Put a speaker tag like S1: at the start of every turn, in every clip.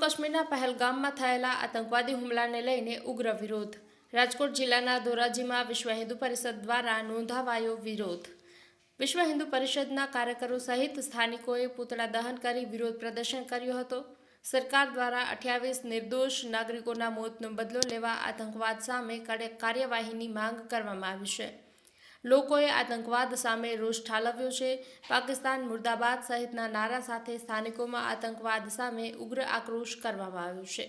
S1: કાશ્મીરના પહેલગામમાં થયેલા આતંકવાદી હુમલાને લઈને ઉગ્ર વિરોધ. રાજકોટ જિલ્લાના ધોરાજીમાં વિશ્વ હિન્દુ પરિષદ દ્વારા નોંધાવાયો વિરોધ. વિશ્વ હિન્દુ પરિષદના કાર્યકરો સહિત સ્થાનિકોએ પૂતળા દહન કરી વિરોધ પ્રદર્શન કર્યો હતો. સરકાર દ્વારા અઠ્યાવીસ નિર્દોષ નાગરિકોના મોતનો બદલો લેવા આતંકવાદ સામે કડક કાર્યવાહીની માંગ કરવામાં આવી છે. લોકોએ આતંકવાદ સામે રોષ ઠાલવ્યો છે. પાકિસ્તાન મુર્દાબાદ સહિતના નારા સાથે સ્થાનિકોમાં આતંકવાદ સામે ઉગ્ર આક્રોશ કરવામાં આવ્યો છે.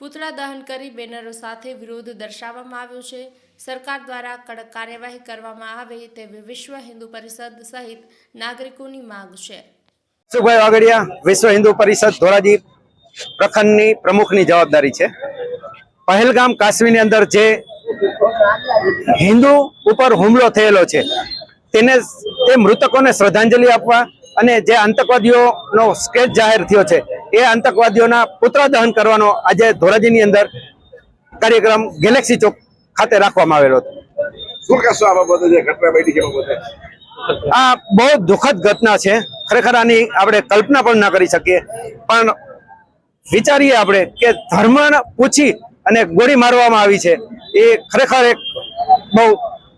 S1: પૂતળા દહન કરી બેનરો સાથે વિરોધ દર્શાવવામાં આવ્યો છે. સરકાર દ્વારા કડક કાર્યવાહી કરવામાં આવે તેવી વિશ્વ હિન્દુ પરિષદ સહિત નાગરિકોની માંગ છે.
S2: સુભાઈ વાગડિયા વિશ્વ હિન્દુ પરિષદ ધોરાજી પ્રખંડની પ્રમુખની જવાબદારી છે. પહેલગામ કાશ્મીરની અંદર જે હિન્દુ ઉપર હુમલો થયેલો છે. તેને તે મૃતકોને શ્રદ્ધાંજલિ આપવા અને જે આતંકવાદીઓનો સ્કેચ જાહેર થયો છે એ આતંકવાદીઓના પુત્ર દહન કરવાનો આજે ધોરાજીની અંદર કાર્યક્રમ ગેલેક્સી ચોક ખાતે રાખવામાં આવેલો હતો.
S3: શું કહેશો આ બાબતે જે ઘટના બની છે બાબતે?
S2: આ બહુ દુઃખદ ઘટના છે. ખરેખર આની આપણે કલ્પના પણ ના કરી શકીએ. પણ વિચારીએ આપણે કે ધર્મ પૂછી અને ગોળી મારવામાં આવી છે. એ ખરેખર એક બહુ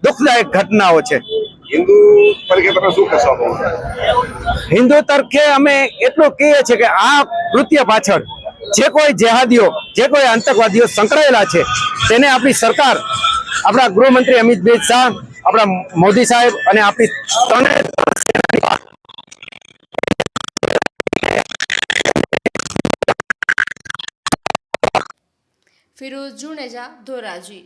S2: દુઃખદાયક ઘટનાઓ છે. હિન્દુ તરફે અમે એટલું કહીએ છીએ કે આ કૃત્ય પાછળ જે કોઈ જેહાદીઓ જે કોઈ આતંકવાદીઓ સંકળાયેલા છે તેને આપણી સરકાર આપણા ગૃહમંત્રી અમિતભાઈ શાહ આપણા મોદી સાહેબ અને આપણી ત્રણેય
S1: ફિરોઝ જુનેજા ધોરાજી.